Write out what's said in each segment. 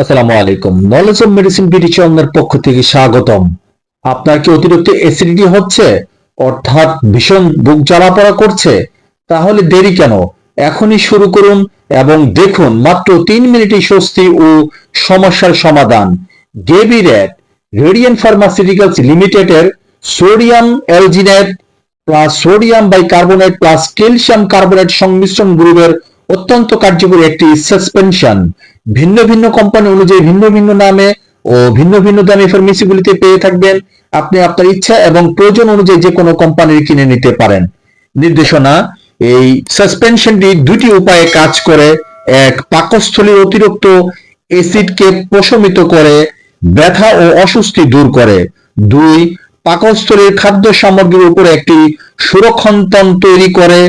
আসসালামু আলাইকুম। Knowledge of medicine BD চ্যানেলের পক্ষ থেকে স্বাগতম। আপনার কি অতিরিক্ত অ্যাসিডিটি হচ্ছে? অর্থাৎ ভীষণ বুক জ্বালাপড়া করছে? তাহলে দেরি কেন? এখনই শুরু করুন এবং দেখুন মাত্র তিন মিনিটে স্বস্তি ও সমস্যার সমাধান। গেবি রেড রেডিয়ান ফার্মাসিউটিক্যালস লিমিটেডের sodium alginate plus sodium bicarbonate plus calcium carbonate সংমিশ্রণ গ্রুপের অত্যন্ত কার্যকরী একটি সাসপেনশন ভিন্ন ভিন্ন কোম্পানি অনুযায়ী ভিন্ন ভিন্ন নামে ও ভিন্ন ভিন্ন দামে ফার্মেসিগুলিতে পেয়ে থাকবেন। আপনি আপনার ইচ্ছা এবং প্রয়োজন অনুযায়ী যে কোনো কোম্পানির কিনে নিতে পারেন। নির্দেশনা, এই সাসপেনশনটি দুটি উপায়ে কাজ করে। এক পাকস্থলীর অতিরিক্ত অ্যাসিডকে প্রশমিত করে, ব্যথা ও অস্বস্তি দূর করে। দুই, পাকস্থলীর খাদ্য সামগ্রীর উপরে একটি সুরক্ষণতন তৈরি করে।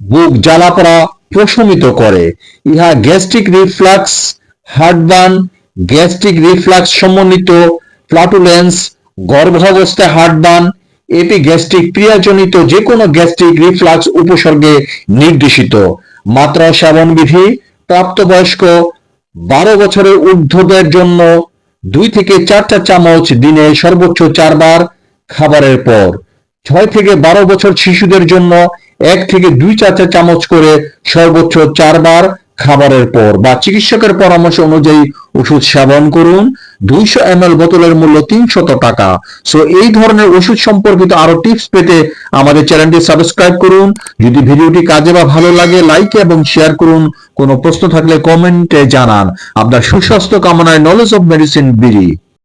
বুক জ্বালাপড়া প্রশমিত করে। ইহা gastric reflux, heartburn, gastric reflux সমন্বিত ফ্লাটুলেন্স গর্ভাবস্থায় হার্টবার্ন, এপিগ্যাস্ট্রিক ক্রিয়াজনিত যে কোনো গ্যাস্ট্রিক রিফ্লাক্স উপসর্গে নির্দেশিত। মাত্রা সেবন বিধি প্রাপ্তবয়স্ক, বারো বছরের ঊর্ধ্বদের জন্য দুই থেকে চারটা চামচ দিনে সর্বোচ্চ চারবার খাবারের পর। ছয় থেকে বারো বছর শিশুদের জন্য এক থেকে দুই চা চামচ করে সর্বোচ্চ চারবার খাবারের পর বা চিকিৎসকের পরামর্শ অনুযায়ী ওষুধ সেবন করুন। দুইশো এম বোতলের মূল্য তিনশত টাকা। সো এই ধরনের ওষুধ সম্পর্কিত আরও টিপস পেতে আমাদের চ্যানেলটি সাবস্ক্রাইব করুন। যদি ভিডিওটি কাজে বা ভালো লাগে লাইক এবং শেয়ার করুন। কোনো প্রশ্ন থাকলে কমেন্টে জানান। আপনার সুস্বাস্থ্য কামনায় নলেজ অফ মেডিসিন বিড়ি।